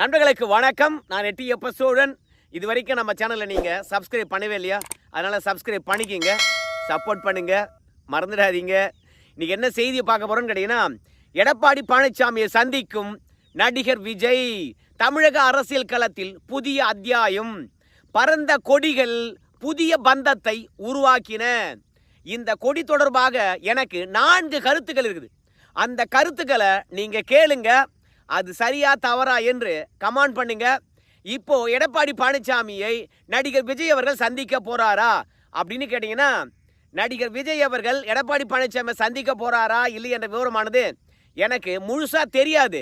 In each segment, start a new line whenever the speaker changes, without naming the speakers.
நண்பர்களுக்கு வணக்கம். நான் எட்டி எப்ப சோழன் இது வரைக்கும் நம்ம சேனலை நீங்கள் சப்ஸ்கிரைப் பண்ணவே இல்லையா? அதனால் சப்ஸ்கிரைப் பண்ணிக்கிங்க. சப்போர்ட் பண்ணுங்கள் மறந்துடாதீங்க. இன்றைக்கி என்ன செய்தியை பார்க்க போகிறோன்னு கேட்டிங்கன்னா எடப்பாடி பழனிசாமியை சந்திக்கும் நடிகர் விஜய் தமிழக அரசியல் களத்தில் புதிய அத்தியாயம் பரந்த கொடிகள் புதிய பந்தத்தை உருவாக்கின. இந்த கொடி தொடர்பாக எனக்கு நான்கு கருத்துக்கள் இருக்குது. அந்த கருத்துக்களை நீங்கள் கேளுங்கள் அது சரியா தவறா என்று கமெண்ட் பண்ணுங்க. இப்போ எடப்பாடி பழனிசாமியை நடிகர் விஜய் அவர்கள் சந்திக்க போறாரா? அப்படின்னு கேட்டீங்கன்னா நடிகர் விஜய் அவர்கள் எடப்பாடி பழனிசாமி சந்திக்க போறாரா இல்லை என்ற விவரமானது எனக்கு முழுசா தெரியாது.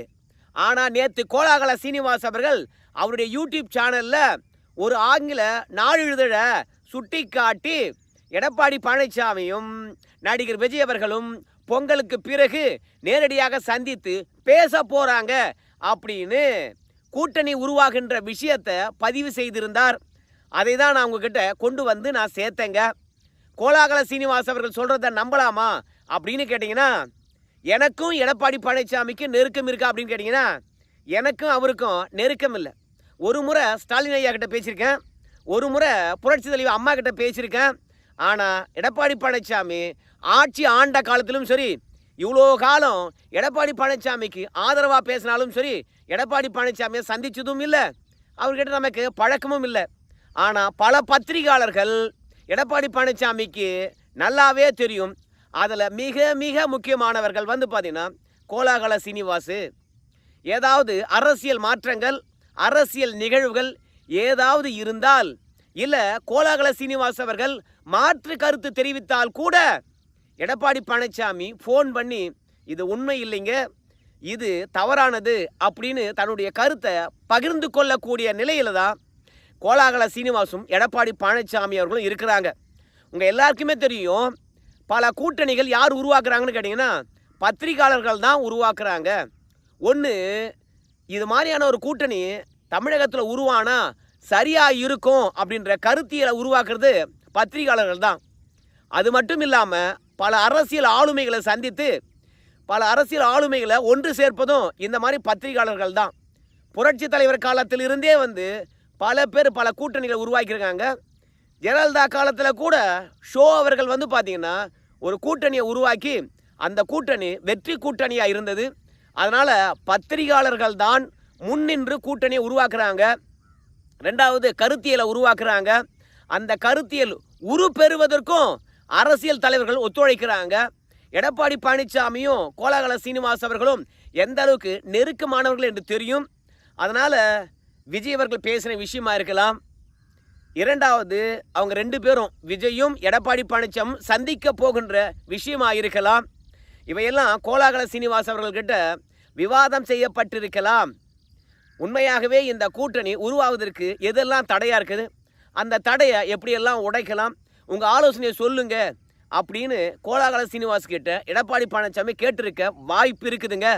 ஆனால் நேற்று கோலாகல சீனிவாஸ் அவர்கள் அவருடைய யூடியூப் சேனலில் ஒரு ஆங்கில நாளிதழ சுட்டி காட்டி எடப்பாடி பழனிசாமியும் நடிகர் விஜய் அவர்களும் பொங்கலுக்கு பிறகு நேரடியாக சந்தித்து பேச போகிறாங்க அப்படின்னு கூட்டணி உருவாகின்ற விஷயத்தை பதிவு செய்திருந்தார். அதை தான் நான் உங்ககிட்ட கொண்டு வந்து நான் சேர்த்தேங்க. கோலாகல சீனிவாஸ் அவர்கள் சொல்கிறத நம்பலாமா அப்படின்னு கேட்டிங்கன்னா எனக்கும் எடப்பாடி பழனிசாமிக்கும் நெருக்கம் இருக்கா? அப்படின்னு கேட்டிங்கன்னா எனக்கும் அவருக்கும் நெருக்கம் இல்லை. ஒரு முறை ஸ்டாலின் ஐயா கிட்ட பேசியிருக்கேன். ஒரு முறை புரட்சி தலைவர் அம்மா கிட்ட பேசியிருக்கேன். ஆனால் எடப்பாடி பழனிசாமி ஆட்சி ஆண்ட காலத்திலும் சரி இவ்வளோ காலம் எடப்பாடி பழனிசாமிக்கு ஆதரவாக பேசினாலும் சரி எடப்பாடி பழனிசாமியை சந்தித்ததும் இல்லை அவர்கிட்ட நமக்கு பழக்கமும் இல்லை. ஆனால் பல பத்திரிகையாளர்கள் எடப்பாடி பழனிசாமிக்கு நல்லாவே தெரியும். அதில் மிக மிக முக்கியமானவர்கள் வந்து பார்த்திங்கன்னா கோலாகல சீனிவாசு. ஏதாவது அரசியல் மாற்றங்கள் அரசியல் நிகழ்வுகள் ஏதாவது இருந்தால் இல்லை கோலாகல சீனிவாஸ் அவர்கள் மாற்று கருத்து தெரிவித்தால் கூட எடப்பாடி பழனிசாமி ஃபோன் பண்ணி இது உண்மை இல்லைங்க இது தவறானது அப்படின்னு தன்னுடைய கருத்தை பகிர்ந்து கொள்ளக்கூடிய நிலையில தான் கோலாகல சீனிவாசும் எடப்பாடி பழனிசாமி அவர்களும் இருக்கிறாங்க. உங்கள் எல்லாருக்குமே தெரியும் பல கூட்டணிகள் யார் உருவாக்குறாங்கன்னு கேட்டிங்கன்னா பத்திரிகையாளர்கள் தான் உருவாக்குறாங்க. ஒன்று இது மாதிரியான ஒரு கூட்டணி தமிழகத்தில் உருவானா சரியாக இருக்கும் அப்படின்ற கருத்தியலை உருவாக்குறது பத்திரிகையாளர்கள் தான். அது மட்டும் இல்லாமல் பல அரசியல் ஆளுமைகளை சந்தித்து பல அரசியல் ஆளுமைகளை ஒன்று சேர்ப்பதும் இந்த மாதிரி பத்திரிகையாளர்கள் தான். புரட்சி தலைவர் காலத்தில் இருந்தே வந்து பல பேர் பல கூட்டணிகளை உருவாக்கியிருக்காங்க. ஜெயலலிதா காலத்தில் கூட ஷோ அவர்கள் வந்து பார்த்திங்கன்னா ஒரு கூட்டணியை உருவாக்கி அந்த கூட்டணி வெற்றி கூட்டணியாக இருந்தது. அதனால் பத்திரிகையாளர்கள் தான் முன்னின்று கூட்டணியை உருவாக்குறாங்க. ரெண்டாவது கருத்தியலை உருவாக்குறாங்க. அந்த கருத்தியல் உரு பெறுவதற்கும் அரசியல் தலைவர்கள் ஒத்துழைக்கிறாங்க. எடப்பாடி பழனிசாமியும் கோலாகல சீனிவாஸ் அவர்களும் எந்த அளவுக்கு நெருக்கமானவர்கள் என்று தெரியும். அதனால் விஜய் அவர்கள் பேசின விஷயமா இருக்கலாம். இரண்டாவது அவங்க ரெண்டு பேரும் விஜயும் எடப்பாடி பழனிசாமியும் சந்திக்க போகின்ற விஷயமா இருக்கலாம். இவையெல்லாம் கோலாகல சீனிவாஸ் அவர்கள்கிட்ட விவாதம் செய்யப்பட்டிருக்கலாம். உண்மையாகவே இந்த கூட்டணி உருவாவதற்கு எதெல்லாம் தடையாக இருக்குது? அந்த தடையை எப்படியெல்லாம் உடைக்கலாம்? உங்கள் ஆலோசனையை சொல்லுங்க அப்படின்னு கோலாகல சீனிவாஸ் கிட்ட எடப்பாடி பழனிசாமி கேட்டிருக்க வாய்ப்பு இருக்குதுங்க.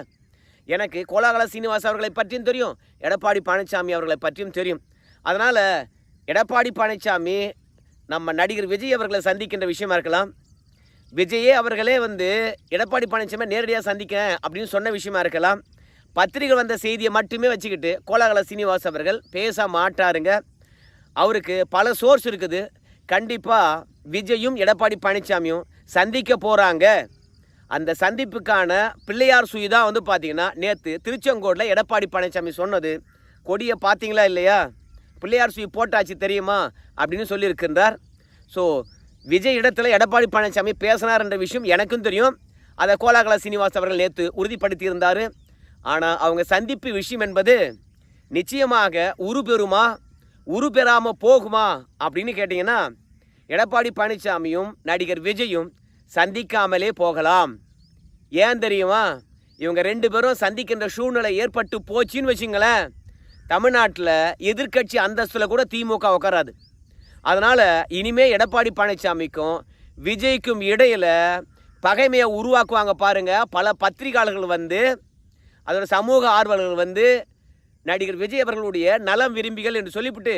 எனக்கு கோலாகல சீனிவாஸ் அவர்களை பற்றியும் தெரியும் எடப்பாடி பழனிசாமி அவர்களை பற்றியும் தெரியும். அதனால் எடப்பாடி பழனிசாமி நம்ம நடிகர் விஜய் அவர்களை சந்திக்கின்ற விஷயமா இருக்கலாம். விஜயே அவர்களே வந்து எடப்பாடி பழனிசாமி நேரடியாக சந்திக்க அப்படின்னு சொன்ன விஷயமா இருக்கலாம். பத்திரிகை வந்த செய்தியை மட்டுமே வச்சுக்கிட்டு கோலாகல சீனிவாஸ் அவர்கள் பேச மாட்டாருங்க. அவருக்கு பல சோர்ஸ் இருக்குது. கண்டிப்பாக விஜயும் எடப்பாடி பழனிசாமியும் சந்திக்க போகிறாங்க அந்த சந்திப்புக்கான பிள்ளையார் சுயி தான் வந்து பார்த்தீங்கன்னா நேற்று திருச்செங்கோடில் எடப்பாடி பழனிசாமி சொன்னது. கொடியை பார்த்தீங்களா இல்லையா? பிள்ளையார் சுயி போட்டாச்சு தெரியுமா? அப்படின்னு சொல்லியிருக்கின்றார். ஸோ விஜய் இடத்துல எடப்பாடி பழனிசாமி பேசினார் என்ற விஷயம் எனக்கும் தெரியும். அதை கோலாகல சீனிவாஸ் அவர்கள் நேற்று உறுதிப்படுத்தியிருந்தார். ஆனால் அவங்க சந்திப்பு விஷயம் என்பது நிச்சயமாக உருபெறுமா? உருபெறாமல் போகுமா? அப்படின்னு கேட்டிங்கன்னா எடப்பாடி பழனிசாமியும் நடிகர் விஜயும் சந்திக்காமலே போகலாம். ஏன் தெரியுமா? இவங்க ரெண்டு பேரும் சந்திக்கின்ற சூழ்நிலை ஏற்பட்டு போச்சுன்னு வச்சுங்களேன். தமிழ்நாட்டில் எதிர்க்கட்சி அந்தஸ்தில் கூட திமுக உட்காராது அதனால் இனிமே எடப்பாடி பழனிசாமிக்கும் விஜய்க்கும் இடையில் பகைமையை உருவாக்குவாங்க பாருங்கள் பல பத்திரிகையாளர்கள் வந்து அதோட சமூக ஆர்வலர்கள் வந்து நடிகர் விஜய் அவர்களுடைய நலம் விரும்பிகள் என்று சொல்லிவிட்டு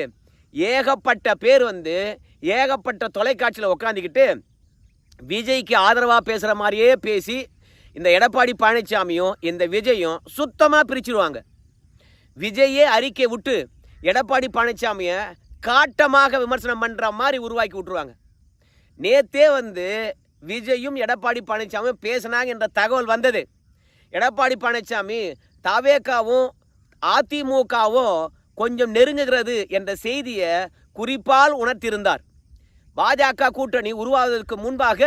ஏகப்பட்ட பேர் வந்து ஏகப்பட்ட தொலைக்காட்சியில் உட்காந்துக்கிட்டு விஜய்க்கு ஆதரவாக பேசுகிற மாதிரியே பேசி இந்த எடப்பாடி பழனிசாமியும் இந்த விஜயும் சுத்தமாக பிரிச்சுருவாங்க. விஜயே அறிக்கை விட்டு எடப்பாடி பழனிசாமியை காட்டமாக விமர்சனம் பண்ணுற மாதிரி உருவாக்கி விட்டுருவாங்க. நேத்தே வந்து விஜயும் எடப்பாடி பழனிசாமியும் பேசினாங்க என்ற தகவல் வந்தது. எடப்பாடி பழனிசாமி தவேக்காவும் அதிமுகவும் கொஞ்சம் நெருங்குகிறது என்ற செய்தியை குறிப்பால் உணர்த்தியிருந்தார். பாஜக கூட்டணி உருவாவதற்கு முன்பாக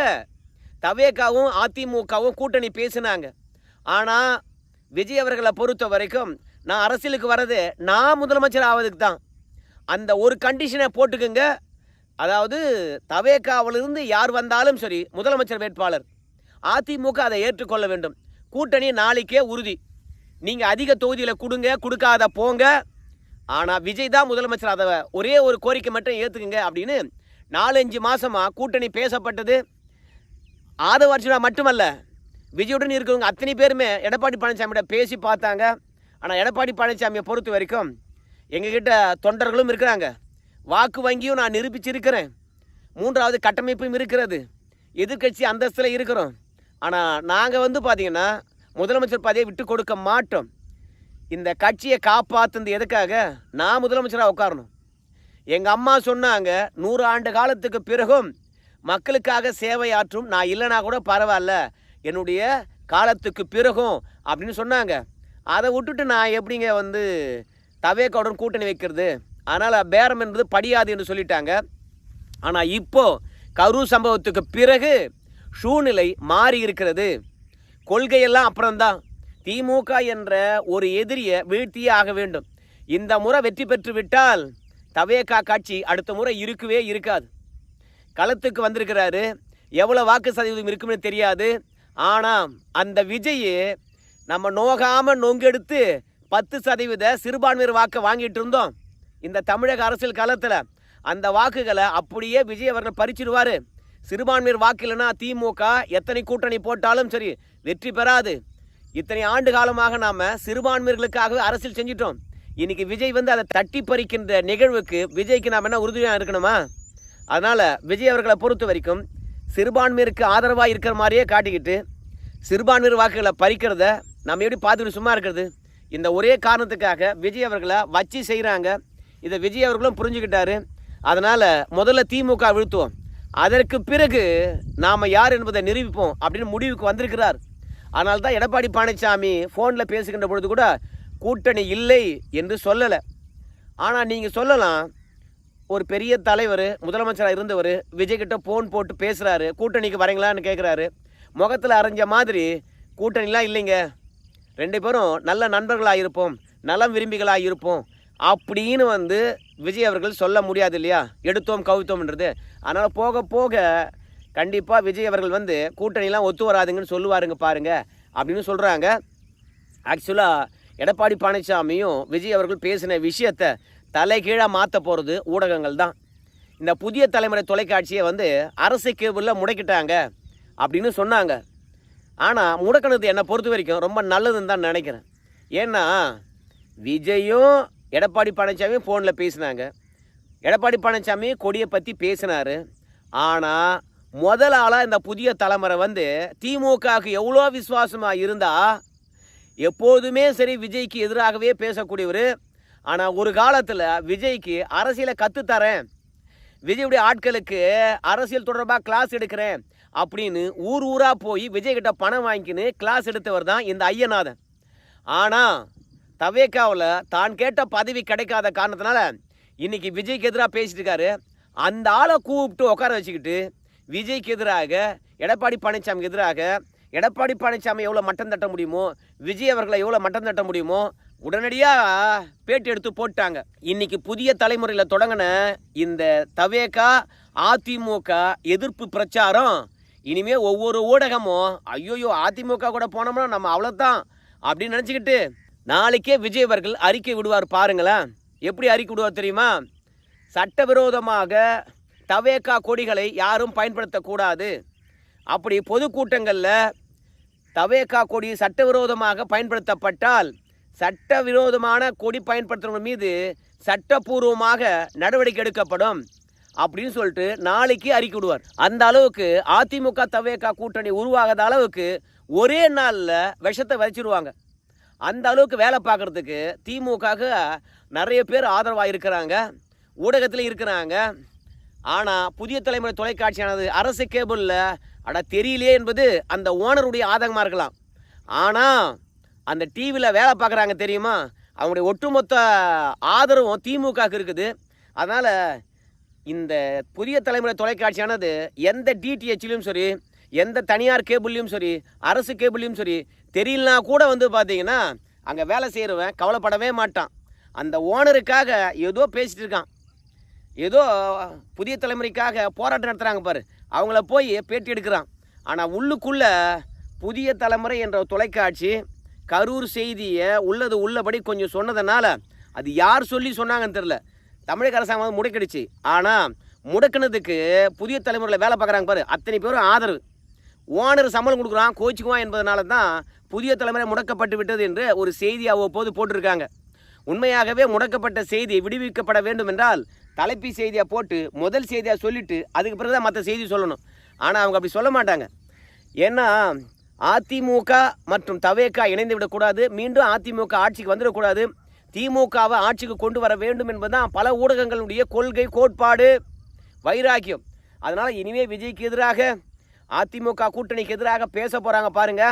தவேகாவும் அதிமுகவும் கூட்டணி பேசினாங்க. ஆனால் விஜய் அவர்களை பொறுத்த வரைக்கும் நான் அரசியலுக்கு வர்றது நான் முதலமைச்சர் ஆவதுக்கு தான். அந்த ஒரு கண்டிஷனை போட்டுக்குங்க. அதாவது தவேக்காவிலிருந்து யார் வந்தாலும் சரி முதலமைச்சர் வேட்பாளர். அதிமுக அதை ஏற்றுக்கொள்ள வேண்டும். கூட்டணி நாளைக்கே உறுதி. நீங்கள் அதிக தொகுதியில் கொடுங்க கொடுக்காத போங்க. ஆனால் விஜய் தான் முதலமைச்சர். அதை ஒரே ஒரு கோரிக்கை மட்டும் ஏற்றுக்குங்க அப்படின்னு நாலஞ்சு மாதமாக கூட்டணி பேசப்பட்டது. ஆதவ அர்ஜுனா மட்டுமல்ல விஜயுடன் இருக்கிறவங்க அத்தனை பேருமே எடப்பாடி பழனிசாமியிட பேசி பார்த்தாங்க. ஆனால் எடப்பாடி பழனிசாமியை பொறுத்த வரைக்கும் எங்ககிட்ட தொண்டர்களும் இருக்கிறாங்க. வாக்கு வங்கியும் நான் நிரூபிச்சிருக்கிறேன். மூன்றாவது கட்டமைப்பும் இருக்கிறது. எதிர்க்கட்சி அந்தஸ்தில் இருக்கிறோம். ஆனால் நாங்கள் வந்து பார்த்தீங்கன்னா முதலமைச்சர் பதவியை விட்டு கொடுக்க மாட்டோம். இந்த கட்சியை காப்பாற்றுனது எதுக்காக? நான் முதலமைச்சராக உட்காரணும். எங்கள் அம்மா சொன்னாங்க நூறு ஆண்டு காலத்துக்கு பிறகும் மக்களுக்காக சேவையாற்றும் நான் இல்லைனா கூட பரவாயில்ல என்னுடைய காலத்துக்கு பிறகும் அப்படின்னு சொன்னாங்க. அதை விட்டுட்டு நான் எப்படிங்க வந்து தவேக்காவுடன் கூட்டணி வைக்கிறது? அதனால் பேரம் என்பது படியாது என்று சொல்லிட்டாங்க. ஆனால் இப்போ கரூர் சம்பவத்துக்கு பிறகு சூழ்நிலை மாறி இருக்கிறது. கொள்கையெல்லாம் அப்புறம்தான். திமுக என்ற ஒரு எதிரியை வீழ்த்தியே ஆக வேண்டும். இந்த முறை வெற்றி பெற்று விட்டால் தவேகா காட்சி அடுத்த முறை இருக்கவே இருக்காது. களத்துக்கு வந்திருக்கிறாரு. எவ்வளோ வாக்கு சதவீதம் இருக்கும்னு தெரியாது. ஆனால் அந்த விஜய் நம்ம நோகாமல் நொங்கெடுத்து பத்து சதவீத சிறுபான்மையர் வாக்கை வாங்கிட்டு இருந்தோம். இந்த தமிழக அரசியல் களத்தில் அந்த வாக்குகளை அப்படியே விஜய் அவர்கள் பறிச்சிடுவார். சிறுபான்மையர் வாக்கு இல்லைன்னா திமுக எத்தனை கூட்டணி போட்டாலும் சரி வெற்றி பெறாது. இத்தனை ஆண்டு காலமாக நாம் சிறுபான்மையர்களுக்காகவே அரசியல் செஞ்சிட்டோம். இன்னைக்கு விஜய் வந்து அதை தட்டி பறிக்கின்ற நிகழ்வுக்கு விஜய்க்கு நாம் என்ன உறுதுணையாக இருக்கணுமா? அதனால் விஜய் அவர்களை பொறுத்த வரைக்கும் சிறுபான்மையருக்கு ஆதரவாக இருக்கிற மாதிரியே காட்டிக்கிட்டு சிறுபான்மையர் வாக்குகளை பறிக்கிறத நம்ம எப்படி பார்த்துட்டு சும்மா இருக்கிறது? இந்த ஒரே காரணத்துக்காக விஜய் அவர்களை வச்சு செய்கிறாங்க இதை விஜய் அவர்களும் புரிஞ்சுக்கிட்டாரு. அதனால் முதல்ல திமுக வீழ்த்துவோம். அதற்கு பிறகு நாம் யார் என்பதை நிரூபிப்போம் அப்படின்னு முடிவுக்கு வந்திருக்கிறார். அதனால தான் எடப்பாடி பழனிசாமி ஃபோனில் பேசுகின்ற பொழுது கூட கூட்டணி இல்லை என்று சொல்லலை. ஆனால் நீங்கள் சொல்லலாம் ஒரு பெரிய தலைவர் முதலமைச்சராக இருந்தவர் விஜய்கிட்ட ஃபோன் போட்டு பேசுகிறாரு கூட்டணிக்கு வரீங்களான்னு கேட்குறாரு முகத்தில் அரைஞ்ச மாதிரி கூட்டணிலாம் இல்லைங்க. ரெண்டு பேரும் நல்ல நண்பர்களாக இருப்போம் நலம் விரும்பிகளாக இருப்போம். அப்படின்னு வந்து விஜய் அவர்கள் சொல்ல முடியாது இல்லையா? எடுத்தோம் கவுத்தோம்ன்றது. அதனால் போக போக கண்டிப்பாக விஜய் அவர்கள் வந்து கூட்டணிலாம் ஒத்து வராதுங்கன்னு சொல்லுவாருங்க பாருங்கள் அப்படின்னு சொல்கிறாங்க ஆக்சுவலாக எடப்பாடி பழனிசாமியும் விஜய் அவர்கள் பேசின விஷயத்தை தலைகீழாக மாற்ற போகிறது ஊடகங்கள் தான். இந்த புதிய தலைமுறை தொலைக்காட்சியை வந்து அரசு கேபிளில் முடக்கிட்டாங்க அப்படின்னு சொன்னாங்க. ஆனால் முடக்கினது என்னை பொறுத்த வரைக்கும் ரொம்ப நல்லதுன்னு தான் நினைக்கிறேன். ஏன்னா விஜயும் எடப்பாடி பழனிசாமியும் ஃபோனில் பேசினாங்க. எடப்பாடி பழனிசாமி கொடியை பற்றி பேசினார். ஆனால் முதல் ஆளாக இந்த புதிய தலைமுறை வந்து திமுகவுக்கு எவ்வளோ விசுவாசமாக இருந்தால் எப்போதுமே சரி விஜய்க்கு எதிராகவே பேசக்கூடியவர். ஆனால் ஒரு காலத்தில் விஜய்க்கு அரசியலை கற்றுத்தரேன் விஜயுடைய ஆட்களுக்கு அரசியல் தொடர்பாக கிளாஸ் எடுக்கிறேன் அப்படின்னு ஊர் ஊராக போய் விஜய்கிட்ட பணம் வாங்கிக்கின்னு கிளாஸ் எடுத்தவர் தான் இந்த ஐயநாதன். ஆனால் தவேக்காவில் தான் கேட்ட பதவி கிடைக்காத காரணத்தினால இன்றைக்கி விஜய்க்கு எதிராக பேசிட்டு இருக்காரு. அந்த ஆளை கூப்பிட்டு உட்கார வச்சுக்கிட்டு விஜய்க்கு எதிராக எடப்பாடி பழனிசாமிக்கு எதிராக எடப்பாடி பழனிசாமி எவ்வளோ மட்டம் தட்ட முடியுமோ விஜய் அவர்களை எவ்வளோ மட்டம் தட்ட முடியுமோ உடனடியாக பேட்டி எடுத்து போட்டாங்க. இன்னைக்கு புதிய தலைமுறையில் தொடங்கின இந்த தவேகா அதிமுக எதிர்ப்பு பிரச்சாரம் இனிமே ஒவ்வொரு ஊடகமும் ஐயோயோ அதிமுக கூட போனோம்னா நம்ம அவ்வளோதான் அப்படின்னு நினச்சிக்கிட்டு நாளைக்கே விஜய் அவர்கள் அறிக்கை விடுவார் பாருங்களேன். எப்படி அறிக்கை விடுவார் தெரியுமா? சட்டவிரோதமாக தவேகா கொடிகளை யாரும் பயன்படுத்தக்கூடாது. அப்படி பொதுக்கூட்டங்களில் தவேகா கொடி சட்டவிரோதமாக பயன்படுத்தப்பட்டால் சட்டவிரோதமான கொடி பயன்படுத்துறவங்க மீது சட்டப்பூர்வமாக நடவடிக்கை எடுக்கப்படும் அப்படின்னு சொல்லிட்டு நாளைக்கு அறிக்கை விடுவார். அந்த அளவுக்கு அதிமுக தவேகா கூட்டணி உருவாகாத அளவுக்கு ஒரே நாளில் விஷத்தை விதைச்சிருவாங்க. அந்த அளவுக்கு வேலை பார்க்குறதுக்கு திமுகவுக்கு நிறைய பேர் ஆதரவாக இருக்கிறாங்க ஊடகத்தில் இருக்கிறாங்க. ஆனால் புதிய தலைமுறை தொலைக்காட்சியானது அரசு கேபிளில் அட தெரியலையே என்பது அந்த ஓனருடைய ஆதங்கமாக இருக்கலாம். ஆனால் அந்த டிவியில் வேலை பார்க்குறாங்க தெரியுமா? அவங்களுடைய ஒட்டுமொத்த ஆதரவும் திமுகவுக்கு இருக்குது. அதனால் இந்த புதிய தலைமுறை தொலைக்காட்சியானது எந்த டிடிஹெச்லையும் சரி எந்த தனியார் கேபிள்லையும் சரி அரசு கேபிள்லையும் சரி தெரியலனா கூட வந்து பார்த்தீங்கன்னா அங்கே வேலை செய்கிறவன் கவலைப்படவே மாட்டான். அந்த ஓனருக்காக ஏதோ பேசிகிட்டு இருக்கான். ஏதோ புதிய தலைமுறைக்காக போராட்டம் நடத்துகிறாங்க பாரு. அவங்கள போய் பேட்டி எடுக்கிறான். ஆனால் உள்ளுக்குள்ளே புதிய தலைமுறை என்ற தொலைக்காட்சி கரூர் செய்தியை உள்ளது உள்ளபடி கொஞ்சம் சொன்னதுனால அது யார் சொல்லி சொன்னாங்கன்னு தெரில தமிழக அரசாங்கம் வந்து முடக்கிடுச்சு. ஆனால் முடக்கினதுக்கு புதிய தலைமுறையில் வேலை பார்க்குறாங்க பாரு. அத்தனை பேரும் ஆதரவு. ஓனர் சம்பளம் கொடுக்குறான் கோச்சிக்குவான் என்பதனால தான் புதிய தலைமுறை முடக்கப்பட்டு விட்டது என்று ஒரு செய்தி அவ்வப்போது போட்டிருக்காங்க. உண்மையாகவே முடக்கப்பட்ட செய்தி விடுவிக்கப்பட வேண்டும் என்றால் தலைப்பு செய்தியாக போட்டு முதல் செய்தியாக சொல்லிவிட்டு அதுக்கு பிறகு தான் மற்ற செய்தி சொல்லணும். ஆனால் அவங்க அப்படி சொல்ல மாட்டாங்க. ஏன்னா அதிமுக மற்றும் தவேகா இணைந்து விடக்கூடாது. மீண்டும் அதிமுக ஆட்சிக்கு வந்துடக்கூடாது. திமுகவை ஆட்சிக்கு கொண்டு வர வேண்டும் என்பதுதான் பல ஊடகங்களுடைய கொள்கை கோட்பாடு வைராக்கியம். அதனால் இனிமே விஜய்க்கு எதிராக அதிமுக கூட்டணிக்கு எதிராக பேச போகிறாங்க பாருங்க.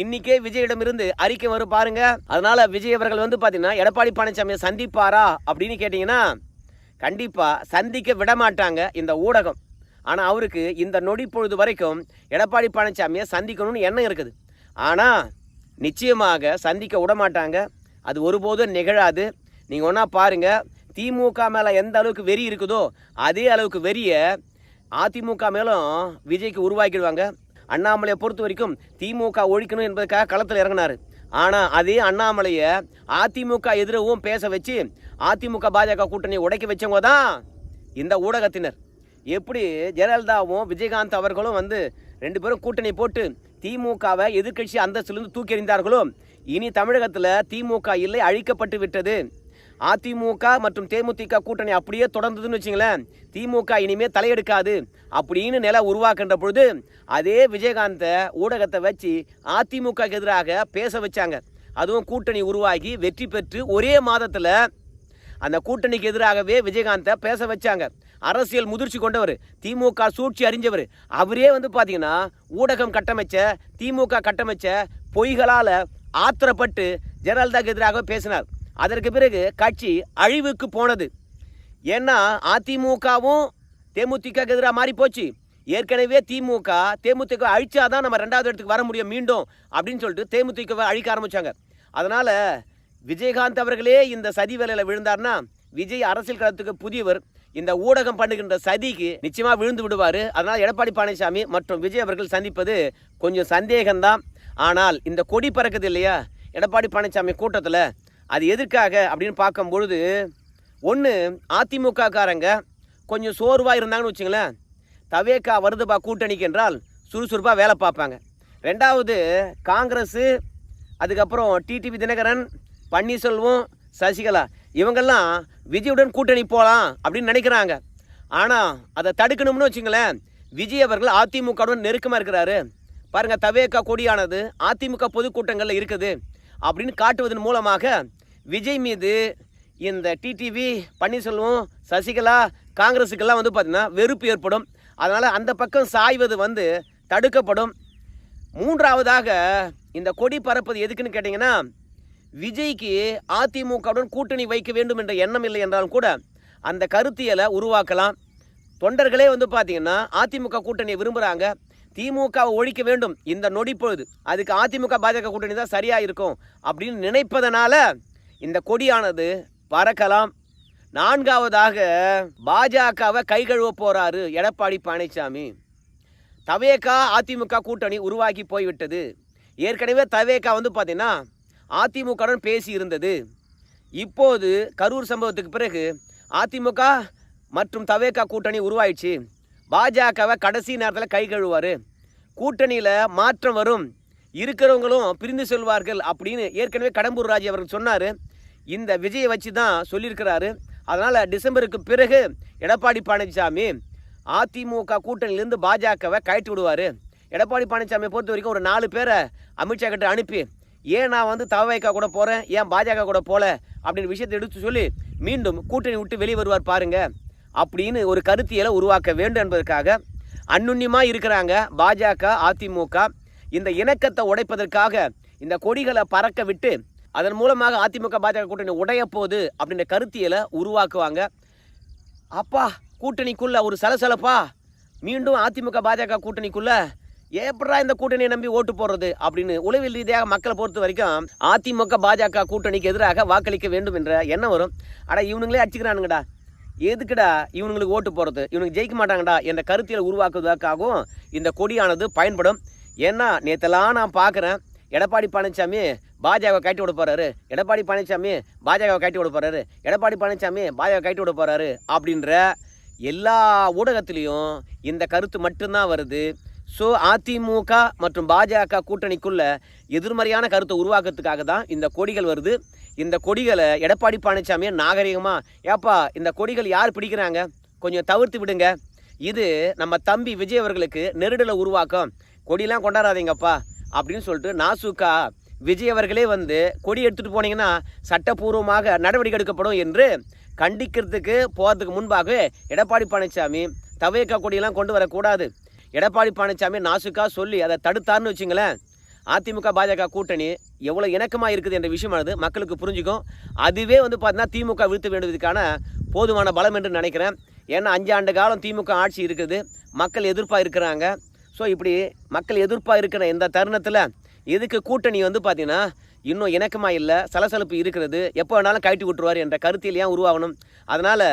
இன்னைக்கே விஜயிடமிருந்து அறிக்கை வரும் பாருங்கள் அதனால் விஜய் அவர்கள் வந்து பார்த்தீங்கன்னா எடப்பாடி பழனிசாமியை சந்திப்பாரா அப்படின்னு கேட்டிங்கன்னா கண்டிப்பாக சந்திக்க விட மாட்டாங்க இந்த ஊடகம். ஆனால் அவருக்கு இந்த நொடி பொழுது வரைக்கும் எடப்பாடி பழனிசாமியை சந்திக்கணும்னு எண்ணம் இருக்குது. ஆனால் நிச்சயமாக சந்திக்க விட மாட்டாங்க அது ஒருபோதும் நிகழாது. நீங்கள் ஒன்றா பாருங்கள் திமுக மேலே எந்த அளவுக்கு வெறி இருக்குதோ அதே அளவுக்கு வெறியை அதிமுக மேலும் விஜய்க்கு உருவாக்கிடுவாங்க. அண்ணாமலையை பொறுத்த வரைக்கும் திமுக ஒழிக்கணும் என்பதற்காக களத்தில் இறங்கினார். ஆனால் அதே அண்ணாமலையை அதிமுக எதிரவும் பேச வச்சு அதிமுக பாஜக கூட்டணியை உடைக்க வச்சவங்க தான் இந்த ஊடகத்தினர். எப்படி ஜெயலலிதாவும் விஜயகாந்த் அவர்களும் வந்து ரெண்டு பேரும் கூட்டணி போட்டு திமுகவை எதிர்க்கட்சி அந்தஸ்திலிருந்து தூக்கி எறிந்தார்களோ இனி தமிழகத்தில் திமுக இல்லை அழிக்கப்பட்டு விட்டது. அதிமுக மற்றும் தேமுதிக கூட்டணி அப்படியே தொடர்ந்ததுன்னு வச்சுங்களேன். திமுக இனிமே தலையெடுக்காது அப்படின்னு நிலை உருவாக்குன்ற பொழுது அதே விஜயகாந்தை ஊடகத்தை வச்சு அதிமுக எதிராக பேச வச்சாங்க. அதுவும் கூட்டணி உருவாகி வெற்றி பெற்று ஒரே மாதத்தில் அந்த கூட்டணிக்கு எதிராகவே விஜயகாந்தை பேச வச்சாங்க. அரசியல் முதிர்ச்சி கொண்டவர் திமுக சூழ்ச்சி அறிஞ்சவர். அவரே வந்து பார்த்தீங்கன்னா ஊடகம் கட்டமைச்ச திமுக கட்டமைச்ச பொய்களால் ஆத்திரப்பட்டு ஜெயலலிதாக்கு எதிராக பேசினார். அதற்கு பிறகு கட்சி அழிவுக்கு போனது. ஏன்னா அதிமுகவும் தேமுதிக எதிராக மாறி போச்சு. ஏற்கனவே திமுக தேமுதிக அழிச்சாதான் நம்ம ரெண்டாவது இடத்துக்கு வர முடியும் மீண்டும் அப்படின்னு சொல்லிட்டு தேமுதிகவை அழிக்க ஆரம்பிச்சாங்க. அதனால விஜயகாந்த் அவர்களே இந்த சதி வேலையில் விழுந்தார்னா விஜய் அரசியல் களத்துக்கு புதியவர் இந்த ஊடகம் பண்ணுகின்ற சதிக்கு நிச்சயமா விழுந்து விடுவார். அதனால் எடப்பாடி பழனிசாமி மற்றும் விஜய் அவர்கள் சந்திப்பது கொஞ்சம் சந்தேகம்தான். ஆனால் இந்த கொடி பறக்குது இல்லையா? எடப்பாடி பழனிசாமி கூட்டத்தில் அது எதற்காக அப்படின்னு பார்க்கும் பொழுது ஒன்று அதிமுக காரங்க கொஞ்சம் சோர்வாக இருந்தாங்கன்னு வச்சுங்களேன் தவேக்கா வருதுபா கூட்டணிக்கு என்றால் சுறுசுறுப்பாக வேலை பார்ப்பாங்க. ரெண்டாவது காங்கிரஸு அதுக்கப்புறம் டிடிவி தினகரன் பன்னீர்செல்வம் சசிகலா இவங்கெல்லாம் விஜயுடன் கூட்டணி போகலாம் அப்படின்னு நினைக்கிறாங்க. ஆனால் அதை தடுக்கணும்னு வச்சுங்களேன் விஜய் அவர்கள் அதிமுகவுடன் நெருக்கமாக இருக்கிறாரு. பாருங்கள் தவேக்கா கொடியானது அதிமுக பொதுக்கூட்டங்களில் இருக்குது அப்படின்னு காட்டுவதன் மூலமாக விஜய் மீது இந்த டிடிவி பன்னீர்செல்வம் சசிகலா காங்கிரஸுக்கெல்லாம் வந்து பார்த்திங்கன்னா வெறுப்பு ஏற்படும். அதனால் அந்த பக்கம் சாய்வது வந்து தடுக்கப்படும். மூன்றாவதாக இந்த கொடி பறப்பது எதுக்குன்னு கேட்டிங்கன்னா விஜய்க்கு அதிமுகவுடன் கூட்டணி வைக்க வேண்டும் என்ற எண்ணம் இல்லை என்றாலும் கூட அந்த கருத்தியலை உருவாக்கலாம். தொண்டர்களே வந்து பார்த்தீங்கன்னா அதிமுக கூட்டணியை விரும்புகிறாங்க திமுகவை ஒழிக்க வேண்டும். இந்த நொடி பொழுது அதுக்கு அதிமுக பாஜக கூட்டணி தான் சரியாக இருக்கும் அப்படின்னு நினைப்பதனால இந்த கொடியானது பறக்கலாம். நான்காவதாக பாஜகவை கை கழுவ போறாரு எடப்பாடி பழனிசாமி தவேகா அதிமுக கூட்டணி உருவாக்கி போய்விட்டது. ஏற்கனவே தவேகா வந்து பார்த்தீங்கன்னா அதிமுகவுடன் பேசி இருந்தது. இப்போது கரூர் சம்பவத்துக்கு பிறகு அதிமுக மற்றும் தவேகா கூட்டணி உருவாயிடுச்சு. பாஜகவை கடைசி நேரத்தில் கை கழுவார் கூட்டணியில் மாற்றம் வரும். இருக்கிறவங்களும் பிரிந்து செல்வார்கள் அப்படின்னு ஏற்கனவே கடம்பூர் ராஜ் அவர்கள் சொன்னார். இந்த விஜயை வச்சு தான் சொல்லியிருக்கிறாரு. அதனால் டிசம்பருக்கு பிறகு எடப்பாடி பழனிசாமி அதிமுக கூட்டணியிலேருந்து பாஜகவை கழட்டி விடுவார். எடப்பாடி பழனிசாமியை பொறுத்த வரைக்கும் ஒரு நாலு பேரை அமித்ஷா கிட்ட அனுப்பி ஏன் நான் வந்து தவவைக்கா கூட போகிறேன் ஏன் பாஜக கூட போகல அப்படின்னு விஷயத்தை எடுத்து சொல்லி மீண்டும் கூட்டணி விட்டு வெளியே வருவார் பாருங்க அப்படின்னு ஒரு கருத்தியலை உருவாக்க வேண்டும் என்பதற்காக அன்னுன்யமாக இருக்கிறாங்க பாஜக அதிமுக. இந்த இணக்கத்தை உடைப்பதற்காக இந்த கொடிகளை பறக்க விட்டு அதன் மூலமாக அதிமுக பாஜக கூட்டணி உடைய போகுது அப்படின்ற கருத்தியலை உருவாக்குவாங்க. அப்பா கூட்டணிக்குள்ள ஒரு சலசலப்பா. மீண்டும் அதிமுக பாஜக கூட்டணிக்குள்ள எப்படா இந்த கூட்டணியை நம்பி ஓட்டு போடுறது அப்படின்னு உளவில் ரீதியாக மக்களை பொறுத்த வரைக்கும் அதிமுக பாஜக கூட்டணிக்கு எதிராக வாக்களிக்க வேண்டும் என்ற எண்ணம் வரும். அட இவனுங்களே அடிச்சுக்கிறானுங்கடா. எதுக்குடா இவனுங்களுக்கு ஓட்டு போகிறது இவனுக்கு ஜெயிக்க மாட்டாங்கடா என்ற கருத்தியல் உருவாக்குவதற்காகவும் இந்த கொடியானது பயன்படும். ஏன்னா நேத்தெல்லாம் நான் பார்க்குறேன் எடப்பாடி பழனிசாமி பாஜக கட்டி விட போறாரு. எடப்பாடி பழனிசாமி பாஜகவை கட்டி விட போறாரு. எடப்பாடி பழனிசாமி பாஜக கட்டி விட போறாரு அப்படின்ற எல்லா ஊடகத்திலையும் இந்த கருத்து மட்டும்தான் வருது. ஸோ அதிமுக மற்றும் பாஜக கூட்டணிக்குள்ள எதிர்மறையான கருத்தை உருவாக்குறதுக்காக தான் இந்த கொடிகள் வருது. இந்த கொடிகளை எடப்பாடி பழனிசாமியை நாகரிகமாக ஏப்பா இந்த கொடிகள் யார் பிடிக்கிறாங்க? கொஞ்சம் தவிர்த்து விடுங்க. இது நம்ம தம்பி விஜய் அவர்களுக்கு நெருடலை உருவாக்கும். கொடியெலாம் கொண்டாடாதீங்கப்பா அப்படின்னு சொல்லிட்டு நாசுக்கா விஜய் அவர்களே வந்து கொடி எடுத்துகிட்டு போனீங்கன்னா சட்டப்பூர்வமாக நடவடிக்கை எடுக்கப்படும் என்று கண்டிக்கிறதுக்கு போகிறதுக்கு முன்பாக எடப்பாடி பழனிசாமி தவையக்கா கொடியெல்லாம் கொண்டு வரக்கூடாது. எடப்பாடி பழனிசாமி நாசுக்கா சொல்லி அதை தடுத்தார்னு வச்சுங்களேன். அதிமுக பாஜக கூட்டணி எவ்வளோ இணக்கமாக இருக்குது என்ற விஷயமானது மக்களுக்கு புரிஞ்சுக்கும். அதுவே வந்து பார்த்தீங்கன்னா திமுக வீழ்த்த வேண்டியதுக்கான போதுமான பலம் என்று நினைக்கிறேன். ஏன்னா அஞ்சு ஆண்டு காலம் திமுக ஆட்சி இருக்குது. மக்கள் எதிர்ப்பாக இருக்கிறாங்க. ஸோ இப்படி மக்கள் எதிர்ப்பாக இருக்கிற இந்த தருணத்தில் எதுக்கு கூட்டணி வந்து பார்த்தீங்கன்னா இன்னும் இணக்கமாக இல்லை சலசலப்பு இருக்கிறது எப்போ வேணாலும் கழட்டி விட்டுருவார் என்ற கருத்தில் ஏன் உருவாகணும்? அதனால்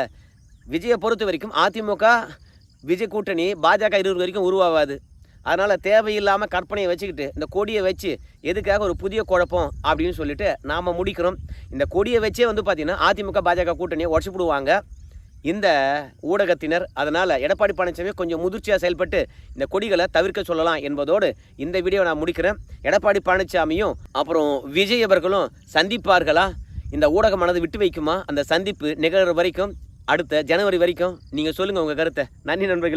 விஜயை பொறுத்த வரைக்கும் அதிமுக விஜய் கூட்டணி பாஜக இருவர் வரைக்கும் உருவாகாது. அதனால் தேவையில்லாமல் கற்பனையை வச்சுக்கிட்டு இந்த கொடியை வச்சு எதுக்காக ஒரு புதிய குழப்பம் அப்படின்னு சொல்லிட்டு நாம் முடிக்கிறோம். இந்த கொடியை வச்சே வந்து பார்த்திங்கன்னா அதிமுக பாஜக கூட்டணியை உடச்சிப்பிடுவாங்க. இந்த ஊடகத்தினர் அதனால் எடப்பாடி பழனிசாமி கொஞ்சம் முதிர்ச்சியாக செயல்பட்டு இந்த கொடிகளை தவிர்க்க சொல்லலாம் என்பதோடு இந்த வீடியோ நான் முடிக்கிறேன். எடப்பாடி பழனிசாமியும் அப்புறம் விஜய் அவர்களும் சந்திப்பார்களா? இந்த ஊடகமானது விட்டு வைக்குமா? அந்த சந்திப்பு நிகழ்கிற வரைக்கும் அடுத்த ஜனவரி வரைக்கும் நீங்கள் சொல்லுங்கள் உங்கள் கருத்தை. நன்றி நண்பர்கள்.